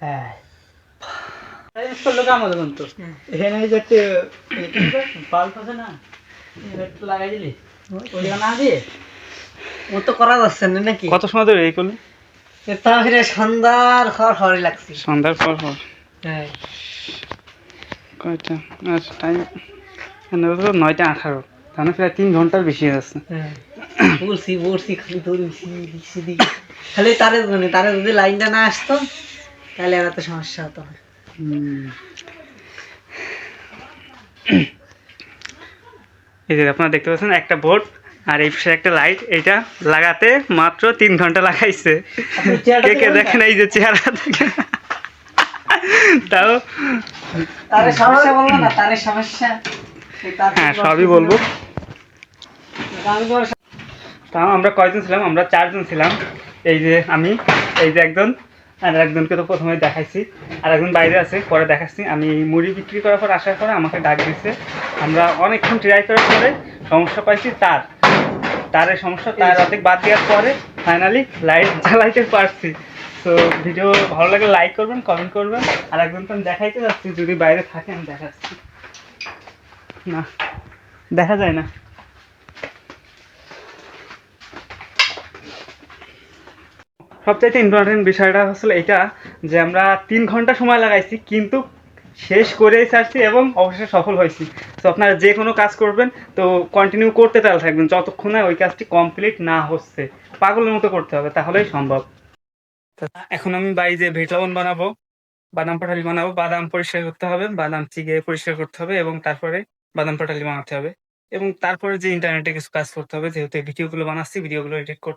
হ্যাঁ। এই করল কাম কিন্তু এখানে এই বাল্ব আছে না লাগাই দিলি ওই না দিয়ে ও তো করা যাচ্ছে না নাকি? কত সময় ধরে এই করলি? তাহলে সন্ধ্যার লাগছে। সন্ধ্যার পর হ্যাঁ। কয়টা? আর টাইম নয়টা আঠারো। তাহলে প্রায় তিন ঘণ্টার বেশি হয়ে হ্যাঁ। বলছি বলছি খালি ধরছি খালি তারে তারে যদি লাইনটা না আসতো। তাহলে আর এত সমস্যা হতো না। এই যে আপনারা দেখতে পাচ্ছেন একটা বোর্ড আর এই পাশে একটা লাইট। এটা লাগাতে মাত্র তিন ঘণ্টা লাগাইছে। কে কে দেখেন এই যে চেহারা দেখেন তাও তারে সমস্যা বলব না তারে সমস্যা। হ্যাঁ সবই বলব। তাও আমরা কয়জন ছিলাম? আমরা চারজন ছিলাম। এই যে আমি এই যে একজন। আর একজনকে তো প্রথমে দেখাইছি। আর একজন বাইরে আছে, পরে দেখাচ্ছি। আমি মুড়ি বিক্রি করার পর আসার পরে আমাকে ডাক দিচ্ছে আমরা অনেকক্ষণ ট্রাই করার পরে সমস্যা পাইছি তার। তারের সমস্যা, তার অর্ধেক বাদ দেওয়ার পরে ফাইনালি লাইট জ্বালাইতে পারছি। তো ভিডিও ভালো লাগলে লাইক করবেন কমেন্ট করবেন। আর একজন তো আমি দেখাইতে যাচ্ছি, যদি বাইরে থাকে আমি দেখাচ্ছি। না, দেখা যায় না। সবচাইতে ইম্পর্টেন্ট বিষয়টা হচ্ছে এটা যে আমরা তিন ঘণ্টা সময় লাগাইছি, কিন্তু শেষ করেই ছাড়ছি এবং অবশ্যই সফল হয়েছি। তো আপনারা যে কোনো কাজ করবেন, তো কন্টিনিউ করতে চাল থাকবেন, যতক্ষণ না ওই কাজটি কমপ্লিট না হচ্ছে। পাগলের মতো করতে হবে, তাহলেই সম্ভব। এখন আমি বাড়িতে ভেট লবণ বানাবো, বাদাম পাটালি বানাবো, বাদাম পরিষ্কার করতে হবে, বাদাম চিগে পরিষ্কার করতে হবে এবং তারপরে বাদাম পাটালি বানাতে হবে। এবং তারপরে যে ইন্টারনেটে কিছু কাজ করতে হবে, যেহেতু ভিডিওগুলো বানাচ্ছি ভিডিওগুলো এডিট করতে